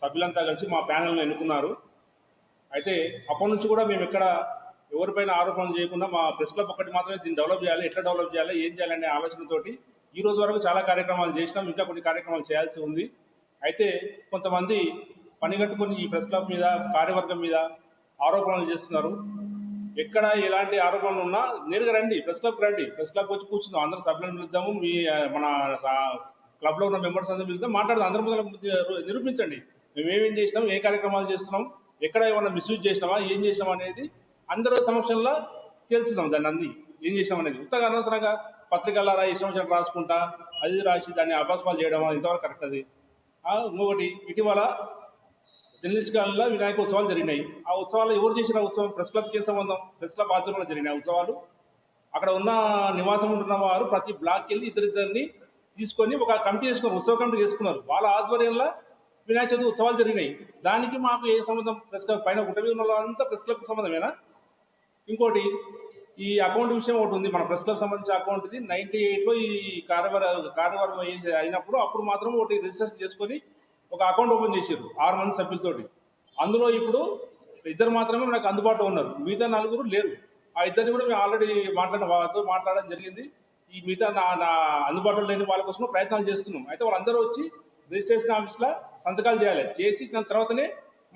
సభ్యులంతా కలిసి మా ప్యానల్ని ఎన్నుకున్నారు. అయితే అప్పటి నుంచి కూడా మేము ఎక్కడ ఎవరిపైన ఆరోపణలు చేయకుండా మా ప్రెస్ క్లబ్ ఒక్కటి మాత్రమే దీన్ని డెవలప్ చేయాలి ఎట్లా డెవలప్ చేయాలి ఏం చేయాలనే ఆలోచనతోటి ఈ రోజు వరకు చాలా కార్యక్రమాలు చేసినాం ఇంకా కొన్ని కార్యక్రమాలు చేయాల్సి ఉంది. అయితే కొంతమంది పనిగట్టుకుని ఈ ప్రెస్ క్లబ్ మీద కార్యవర్గం మీద ఆరోపణలు చేస్తున్నారు. ఎక్కడ ఎలాంటి ఆరోపణలు ఉన్నా నేరుగా రండి ప్రెస్ క్లబ్ రండి. ప్రెస్ క్లబ్ వచ్చి కూర్చుందాం అందరూ సభ్యులను పిలుద్దాము మీ మన క్లబ్లో ఉన్న మెంబర్స్ అందరూ పిలుద్దాం మాట్లాడదాం అందరి ముందర నిరూపించండి. మేమేం చేసినాం? ఏ కార్యక్రమాలు చేస్తున్నాం? ఎక్కడ ఏమైనా మిస్యూజ్ చేసినామా? ఏం చేసినాం అనేది అందరూ సమక్షంలో తెలుసుదాం దాన్ని అన్ని. ఏం చేసినాం అనేది. ఉత్తగా అనవసరంగా పత్రికలారా ఈ సంవత్సరం రాసుకుంటా అది రాసి దాన్ని అభాస్పాలు చేయడం ఇంతవరకు కరెక్ట్ అది. ఇంకొకటి ఇటీవల జర్నలిస్ట్ కాలంలో వినాయక ఉత్సవాలు జరిగినాయి. ఆ ఉత్సవాలు ఎవరు చేసిన ఉత్సవం? ప్రెస్ క్లబ్కి ఏం సంబంధం? ప్రెస్ క్లబ్ ఆధ్వర్యంలో జరిగినాయి ఉత్సవాలు. అక్కడ ఉన్న నివాసం ఉంటున్న వారు ప్రతి బ్లాక్కి వెళ్ళి ఇద్దరిద్దరిని తీసుకొని ఒక కమిటీ చేసుకున్నారు ఉత్సవ కమిటీ చేసుకున్నారు వాళ్ళ ఆధ్వర్యంలో వినాయక చవితి ఉత్సవాలు జరిగినాయి. దానికి మాకు ఏ సంబంధం? ప్రెస్ క్లబ్ పైన గుట్ట మీద ఉన్న వాళ్ళంతా ప్రెస్ క్లబ్కి సంబంధమేనా? ఇంకోటి ఈ అకౌంట్ విషయం ఒకటి ఉంది. మన ప్రెస్ క్లబ్ సంబంధించిన అకౌంట్ ఇది. నైన్టీ ఎయిట్లో ఈ కార్యవర కార్యవర్గం అయినప్పుడు అప్పుడు మాత్రం ఒకటి రిజిస్ట్రేషన్ చేసుకొని ఒక అకౌంట్ ఓపెన్ చేశారు ఆరు మంది సభ్యులతోటి. అందులో ఇప్పుడు ఇద్దరు మాత్రమే మనకు అందుబాటులో ఉన్నారు. మిగతా నలుగురు లేరు. ఆ ఇద్దరిని కూడా మేము ఆల్రెడీ మాట్లాడిన వాళ్ళతో మాట్లాడడం జరిగింది. ఈ మిగతా నా నా అందుబాటులో లేని వాళ్ళ కోసం ప్రయత్నాలు చేస్తున్నాం. అయితే వాళ్ళందరూ వచ్చి రిజిస్ట్రేషన్ ఆఫీస్లో సంతకాలు చేయాలి. చేసి దాని తర్వాతనే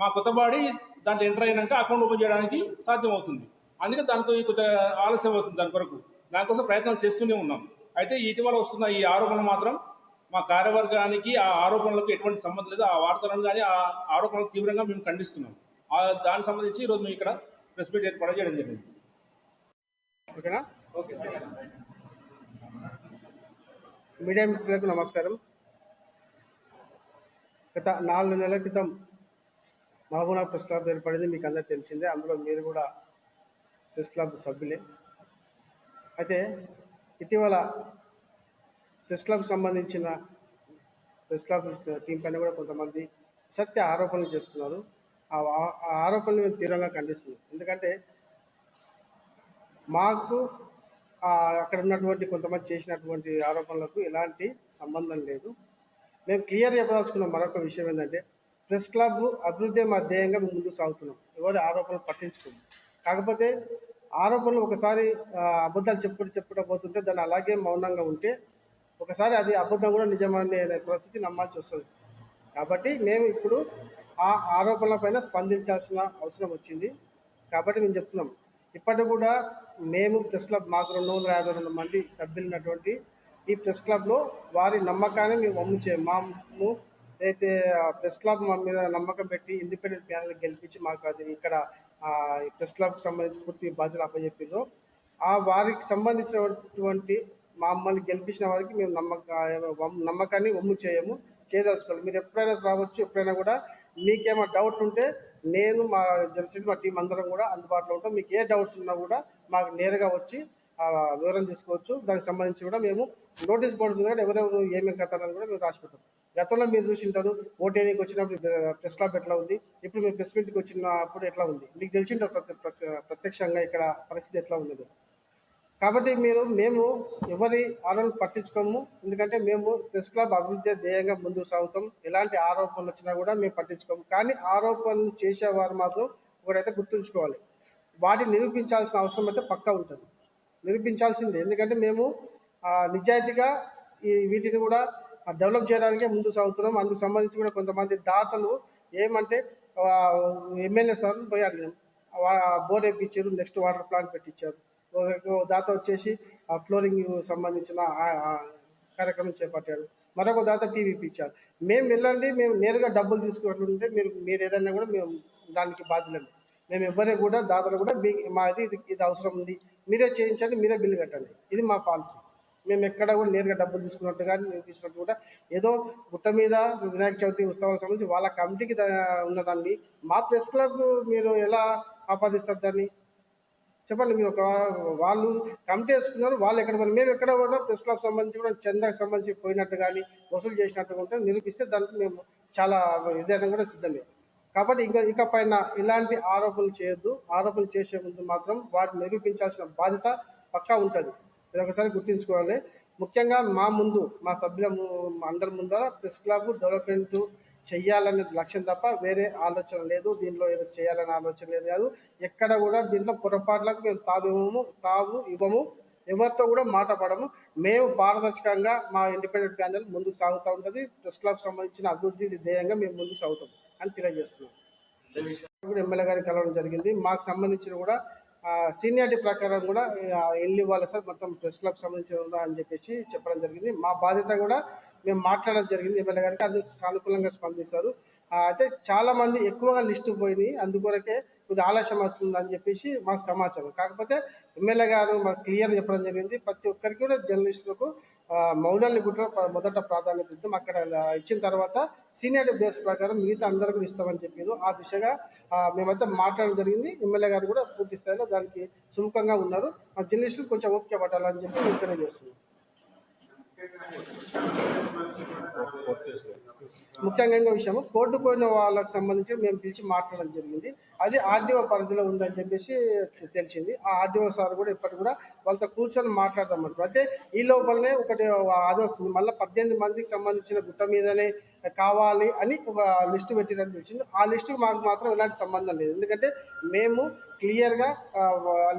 మా కొత్త బాడీ దాంట్లో ఎంటర్ అయినాక అకౌంట్ ఓపెన్ చేయడానికి సాధ్యం అవుతుంది అందుకే దానితో కొంచెం ఆలస్యం అవుతుంది దాని కొరకు. దానికోసం ప్రయత్నాలు చేస్తూనే ఉన్నాం. అయితే ఇటీవల వస్తున్న ఈ ఆరోపణలు మాత్రం మా కార్యవర్గానికి ఆ ఆరోపణలకు ఎటువంటి సంబంధం లేదు. ఆ వార్తలను కానీ ఆ ఆరోపణలు తీవ్రంగా మేము ఖండిస్తున్నాం. ఆ దానికి సంబంధించి ఈరోజు మేము ఇక్కడ ప్రెస్ మీట్ ఏర్పాటు చేయడం జరిగింది. ఓకేనా? మీడియా మిత్రులకు నమస్కారం. గత నాలుగు నెలల క్రితం మహబూనా ప్రెస్ క్లబ్ ఏర్పడింది మీకు అందరికీ తెలిసిందే. అందులో మీరు కూడా ప్రెస్ క్లబ్ సభ్యులే. అయితే ఇటీవల ప్రెస్ క్లబ్ సంబంధించిన ప్రెస్ క్లబ్ టీం పైన కూడా కొంతమంది సత్య ఆరోపణలు చేస్తున్నారు. ఆ ఆ- ఆరోపణలు మేము తీవ్రంగా ఖండిస్తున్నాం. ఎందుకంటే మాకు అక్కడ ఉన్నటువంటి కొంతమంది చేసినటువంటి ఆరోపణలకు ఎలాంటి సంబంధం లేదు. మేము క్లియర్ చెప్పదలుచుకున్న మరొక విషయం ఏంటంటే ప్రెస్ క్లబ్ అభివృద్ధి మా ధ్యేయంగా మేము ముందుకు సాగుతున్నాం. ఎవరి ఆరోపణలు పట్టించుకోము. కాకపోతే ఆరోపణలు ఒకసారి అబద్ధాలు చెప్పుకుంటూ చెప్పుకుంటూ పోతుంటే దాన్ని అలాగే మౌనంగా ఉంటే ఒకసారి అది అబద్ధం కూడా నిజమనే పరిస్థితి నమ్మాల్సి వస్తుంది. కాబట్టి మేము ఇప్పుడు ఆ ఆరోపణల పైన స్పందించాల్సిన అవసరం వచ్చింది. కాబట్టి మేము చెప్తున్నాం. ఇప్పటికి కూడా మేము ప్రెస్ క్లబ్ మాకు రెండు వందల యాభై రెండు మంది సభ్యులు ఉన్నటువంటి ఈ ప్రెస్ క్లబ్లో వారి నమ్మకాన్ని మేము వమ్ము చేయం మాము అయితే ప్రెస్ క్లబ్ మా మీద నమ్మకం పెట్టి ఇండిపెండెంట్ ప్యానల్ గెలిపించి మాకు అది ఇక్కడ ప్రెస్ క్లబ్కి సంబంధించి పూర్తి బాధ్యత అప్పచెప్పారు ఆ వారికి సంబంధించినటువంటి మమ్మల్ని గెలిపించిన వారికి మేము నమ్మక నమ్మకాన్ని వమ్ము చేయము చేయదలుచుకోవాలి మీరు ఎప్పుడైనా రావచ్చు ఎప్పుడైనా కూడా మీకేమైనా డౌట్ ఉంటే నేను మా జనసేన మా టీం అందరం కూడా అందుబాటులో ఉంటాం. మీకు ఏ డౌట్స్ ఉన్నా కూడా మాకు నేరుగా వచ్చి వివరం తీసుకోవచ్చు. దానికి సంబంధించి కూడా మేము నోటీస్ బోర్డు మీద ఎవరెవరు ఏమేమి కథలని కూడా మేము రాసి పెడతాం గతంలో మీరు చూసింటారు ఓటేనికి వచ్చినప్పుడు ప్రెస్ క్లబ్ ఎట్లా ఉంది ఇప్పుడు మీరు ప్రెస్ మీట్కి వచ్చినప్పుడు ఎట్లా ఉంది? మీకు తెలిసింటారు ప్రత్యక్షంగా ఇక్కడ పరిస్థితి ఎట్లా ఉన్నది? కాబట్టి మీరు మేము ఎవరి ఆరోపణ పట్టించుకోము ఎందుకంటే మేము ప్రెస్ క్లబ్ అభివృద్ధి ధ్యేయంగా ముందుకు సాగుతాం. ఎలాంటి ఆరోపణలు వచ్చినా కూడా మేము పట్టించుకోము. కానీ ఆరోపణలు చేసేవారు మాత్రం ఒకటైతే గుర్తుంచుకోవాలి. వాటిని నిరూపించాల్సిన అవసరం అయితే పక్కా ఉంటుంది. నిరూపించాల్సిందే. ఎందుకంటే మేము నిజాయితీగా ఈ వీటిని కూడా డెవలప్ చేయడానికే ముందు సాగుతున్నాం. అందుకు సంబంధించి కూడా కొంతమంది దాతలు ఏమంటే ఎమ్మెల్యే సార్ పోయి అడిగాం బోర్ వేయించారు నెక్స్ట్ వాటర్ ప్లాంట్ పెట్టించారు దాత వచ్చేసి ఆ ఫ్లోరింగ్ సంబంధించిన కార్యక్రమం చేపట్టాడు మరొక దాత టీవీ ఇప్పించారు మేము వెళ్ళండి మేము నేరుగా డబ్బులు తీసుకున్నట్లుంటే మీరు మీరు ఏదైనా కూడా మేము దానికి బాధ్యులమే మేము ఎవరే కూడా దాతలు కూడా మీ మాది ఇది ఇది అవసరం ఉంది. మీరే చేయించండి మీరే బిల్లు కట్టండి. ఇది మా పాలసీ. మేము ఎక్కడ కూడా నేరుగా డబ్బులు తీసుకున్నట్టు కానీ చూపించినట్టు కూడా ఏదో గుట్ట మీద వినాయక చవితి ఉత్సవాలకు సంబంధించి వాళ్ళ కమిటీకి ఉన్నదాన్ని మా ప్రెస్ క్లబ్ మీరు ఎలా ఆపాదిస్తారు దాన్ని? చెప్పండి మీరు ఒక వాళ్ళు కమిటీ వేసుకున్నారు వాళ్ళు ఎక్కడ పోయినా మేము ఎక్కడ పోయినా ప్రెస్ క్లబ్ సంబంధించి కూడా చందాకు సంబంధించి పోయినట్టు కానీ వసూలు చేసినట్టు ఉంటే నిరూపిస్తే దానికి మేము చాలా ఇదేనా కూడా సిద్ధమే. కాబట్టి ఇంకా ఇక పైన ఇలాంటి ఆరోపణలు చేయొద్దు. ఆరోపణలు చేసే ముందు మాత్రం వాటిని నిరూపించాల్సిన బాధ్యత పక్కా ఉంటుంది. ఇది ఒకసారి గుర్తుంచుకోవాలి. ముఖ్యంగా మా ముందు మా సభ్యుల అందరి ముందర ప్రెస్ క్లబ్ డెవలప్మెంట్ చెయ్యాలనే లక్ష్యం తప్ప వేరే ఆలోచన లేదు. దీనిలో ఏదో చేయాలనే ఆలోచన లేదు కాదు. ఎక్కడ కూడా దీంట్లో పొరపాట్లకు మేము తావివ్వము తావు ఇవ్వము. ఎవరితో కూడా మాట పడము. మేము పారదర్శకంగా మా ఇండిపెండెంట్ ప్యానల్ ముందుకు సాగుతూ ఉంటుంది. ప్రెస్ క్లబ్ సంబంధించిన అభివృద్ధి ధ్యేయంగా మేము ముందుకు సాగుతాము అని తెలియజేస్తున్నాం కూడా ఎమ్మెల్యే గారిని కలవడం జరిగింది. మాకు సంబంధించిన కూడా సీనియారిటీ ప్రకారం కూడా వెళ్ళి ఇవ్వాలి సార్ మొత్తం ప్రెస్ క్లబ్ సంబంధించిన ఉందా అని చెప్పేసి చెప్పడం జరిగింది. మా బాధ్యత కూడా మేము మాట్లాడడం జరిగింది ఎమ్మెల్యే గారికి. అందుకు సానుకూలంగా స్పందిస్తారు అయితే చాలామంది ఎక్కువగా లిస్టు పోయినాయి. అందుకొరకే కొద్దిగా ఆలస్యం అవుతుంది అని చెప్పేసి మాకు సమాచారం. కాకపోతే ఎమ్మెల్యే గారు మాకు క్లియర్ చెప్పడం జరిగింది. ప్రతి ఒక్కరికి కూడా జర్నలిస్టులకు ఆ, గుట్ట మొదట ప్రాధాన్యత ఇద్దాం. అక్కడ ఇచ్చిన తర్వాత సీనియర్ బేస్ ప్రకారం మిగతా అందరికీ ఇస్తామని చెప్పారు. ఆ దిశగా మేమంతా మేమైతే మాట్లాడడం జరిగింది. ఎమ్మెల్యే గారు కూడా పూర్తి స్థాయిలో దానికి సుముఖంగా ఉన్నారు. ఆ జర్నలిస్టులు కొంచెం ఓపిక పట్టాలని చెప్పి నేను తెలియజేస్తున్నాం. ముఖ్యంగా ఇంకో విషయము కోర్టు పోయిన వాళ్ళకి సంబంధించి మేము పిలిచి మాట్లాడడం జరిగింది. అది ఆర్డీఓ పరిధిలో ఉందని చెప్పేసి తెలిసింది. ఆ ఆర్డీఓ సార్ కూడా ఇప్పటికి కూడా వాళ్ళతో కూర్చొని మాట్లాడదాం అంటారు ఈ లోపలనే ఒకటి అది వస్తుంది మళ్ళీ పద్దెనిమిది మందికి సంబంధించిన గుట్ట మీదనే కావాలి అని ఒక లిస్ట్ పెట్టినట్టు తెలిసింది. ఆ లిస్టుకి మాకు మాత్రం ఎలాంటి సంబంధం లేదు. ఎందుకంటే మేము క్లియర్గా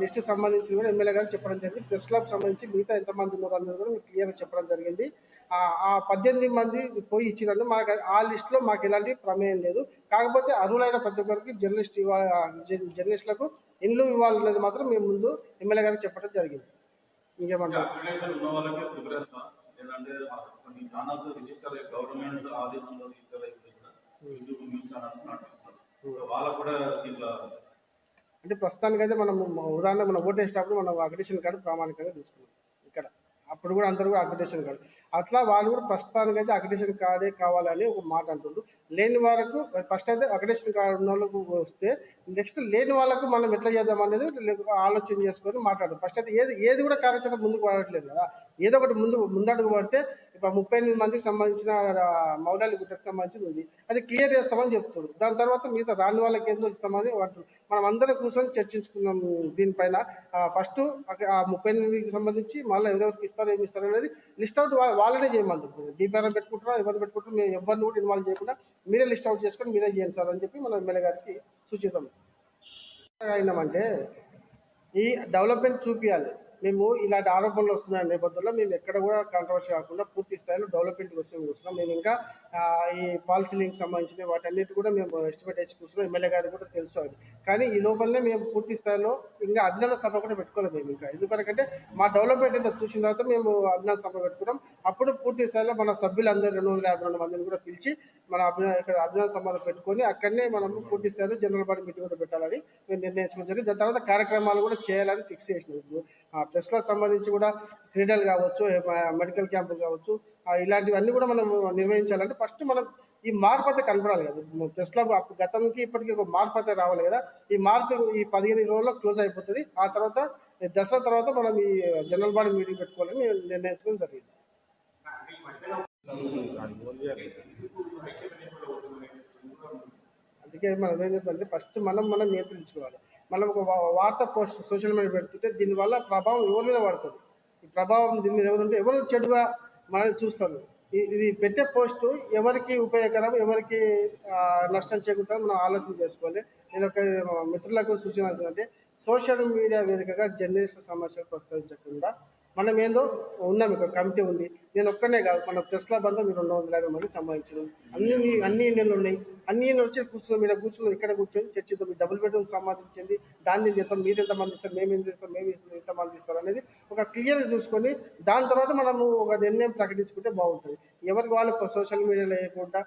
లిస్టు సంబంధించి కూడా ఎమ్మెల్యే గారు చెప్పడం జరిగింది. ప్రెస్ క్లబ్ సంబంధించి మిగతా ఎంతమంది ఉన్నారు అనేది కూడా మీకు క్లియర్గా చెప్పడం జరిగింది. ఆ పద్దెనిమిది మంది పోయి ఇచ్చినట్టు మాకు ఆ లిస్టులో మాకు ఎలాంటి ప్రమేయం లేదు. కాకపోతే అర్హులైన ప్రతి ఒక్కరికి జర్నలిస్ట్ ఇవ్వాలి జర్నలిస్టులకు ఇండ్లు ఇవ్వాలన్నది మాత్రం మేము ముందు ఎమ్మెల్యే గారికి చెప్పడం జరిగింది. ఇంకేమంటారు? ఛానల్స్ రిజిస్టర్ గవర్నమెంట్ ఆధీనంలో రిజిస్టర్ అయితే కూడా యూట్యూబ్ న్యూస్ ఛానల్స్ నడిపిస్తారు సో వాళ్ళకు కూడా దీంట్లో అంటే ప్రస్తుతానికైతే మనం ఉదాహరణ మనం ఓటేసేటప్పుడు మనం అగ్రిడేషన్ కార్డు ప్రామాణికంగా తీసుకున్నాం. ఇక్కడ. అప్పుడు కూడా అందరూ కూడా అగ్రిడేషన్ కార్డు. అట్లా వాళ్ళు కూడా ప్రస్తుతానికి అయితే అగ్రిడేషన్ కార్డే కావాలని ఒక మాట అంటుండ్రు. లేని వాళ్ళకు ఫస్ట్ అయితే అగ్రిడేషన్ కార్డు ఉన్న వాళ్ళకు వస్తే నెక్స్ట్ లేని వాళ్ళకు మనం ఎట్లా చేద్దాం అనేది ఆలోచన చేసుకొని మాట్లాడడం ఫస్ట్ అయితే ఏది ఏది కూడా కార్యాచరణ ముందుకు పడట్లేదు కదా. ఏదో ఒకటి ముందు ముందడుగు పడితే ఇప్పుడు ముప్పై ఎనిమిది మందికి సంబంధించిన మౌలాలి గుట్టకు సంబంధించింది ఉంది. అది క్లియర్ చేస్తామని చెప్తారు దాని తర్వాత మిగతా రాని వాళ్ళకి ఏందో ఇస్తామని అంటున్నారు మనం అందరం కూర్చొని చర్చించుకుందాం దీనిపైన. ఫస్ట్ ఆ ముప్పై ఎనిమిదికి సంబంధించి మళ్ళీ ఎవరెవరికి ఇస్తారు ఏమి ఇస్తారు అనేది లిస్ట్ అవుట్ వాళ్ళనే చేయమంటారు డీపీఆర్ పెట్టుకుంటారా ఎవరు పెట్టుకుంటారు మేము ఎవరిని కూడా ఇన్వాల్వ్ చేయకుండా మీరే లిస్ట్ అవుట్ చేసుకొని మీరే చేయండి సార్ అని చెప్పి మనం ఎమ్మెల్యే గారికి సూచిద్దాం. అయినామంటే ఈ డెవలప్మెంట్ చూపించాలి మేము ఇలాంటి ఆరోపణలు వస్తున్న నేపథ్యంలో మేము ఎక్కడ కూడా కాంట్రవర్సీ కాకుండా పూర్తి స్థాయిలో డెవలప్మెంట్ కోసం కూర్చున్నాం. మేము ఇంకా ఈ పాలసీ సంబంధించిన వాటన్నిటి కూడా మేము ఎస్టిమేట్ వేసి కూర్చున్నాం. ఎమ్మెల్యే గారు కూడా తెలుసు అది. కానీ ఈ లోపలనే మేము పూర్తి స్థాయిలో ఇంకా అజ్ఞాన సభ కూడా పెట్టుకోలేదు మేము ఇంకా. ఎందుకంటే మా డెవలప్మెంట్ అయితే చూసిన తర్వాత మేము అజ్ఞాన సభ పెట్టుకున్నాం. అప్పుడు పూర్తి స్థాయిలో మన సభ్యులందరూ రెండు వందల యాభై రెండు మందిని కూడా పిలిచి మన అభిన ఇక్కడ అభినందన సభలు పెట్టుకొని అక్కడనే మనం పూర్తి స్థాయిలో జనరల్ బాడీ మీటింగ్ కూడా పెట్టాలని మేము నిర్ణయించుకోవడం జరిగింది. దాని తర్వాత కార్యక్రమాలు కూడా చేయాలని ఫిక్స్ చేసినాం. ఇప్పుడు సంబంధించి కూడా క్రీడలు కావచ్చు మెడికల్ క్యాంపులు కావచ్చు ఇలాంటివన్నీ కూడా మనం నిర్వహించాలంటే ఫస్ట్ మనం ఈ మార్పు అయితే కనపడాలి కదా. ప్రెస్ గతంకి ఇప్పటికీ ఒక మార్పు అయితే రావాలి కదా. ఈ మార్పు ఈ పదిహేను రోజుల్లో క్లోజ్ అయిపోతుంది. ఆ తర్వాత దసరా తర్వాత మనం ఈ జనరల్ బాడీ మీటింగ్ పెట్టుకోవాలని నిర్ణయించడం జరిగింది. అందుకే మనం ఏం ఫస్ట్ మనం మనం నియంత్రించుకోవాలి. మనం ఒక వార్త పోస్ట్ సోషల్ మీడియా పెడుతుంటే దీనివల్ల ప్రభావం ఎవరి మీద పడుతుంది? ఈ ప్రభావం దీని మీద ఎవరుంటే ఎవరు చెడుగా మనల్ని చూస్తారు? ఇది పెట్టే పోస్టు ఎవరికి ఉపయోగకరం ఎవరికి నష్టం చేకూరుతుందో మనం ఆలోచన చేసుకోవాలి. నేను ఒక మిత్రులకు సూచన అంటే సోషల్ మీడియా వేదికగా జర్నలిస్ట్ సమస్యలు ప్రస్తావించకుండా మనం ఏందో ఉన్నాం ఇక్కడ కమిటీ ఉంది. నేను ఒక్కనే కాదు మన ప్రెస్ క్లబ్ అంతా మీరు రెండు వందల యాభై మంది సంబంధించిన అన్ని అన్ని యూనియన్లు ఉన్నాయి. అన్ని యూనియన్లు వచ్చి కూర్చున్నాం మీరు కూర్చున్నాం ఇక్కడ కూర్చొని చర్చిద్దాం మీ డబుల్ బెడ్రూమ్ సంబంధించింది దాన్ని చేస్తాం మీరు ఎంతమంది ఇస్తారు మేము ఏం చేస్తాం మేము ఎంతమంది ఇస్తారు అనేది ఒక క్లియర్గా చూసుకొని దాని తర్వాత మనము ఒక నిర్ణయం ప్రకటించుకుంటే బాగుంటుంది. ఎవరికి వాళ్ళు సోషల్ మీడియాలో వేయకుండా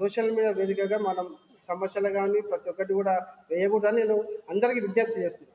సోషల్ మీడియా వేదికగా మనం సమస్యలు కానీ ప్రతి ఒక్కటి కూడా వేయకూడదని నేను అందరికీ విజ్ఞప్తి చేస్తున్నాను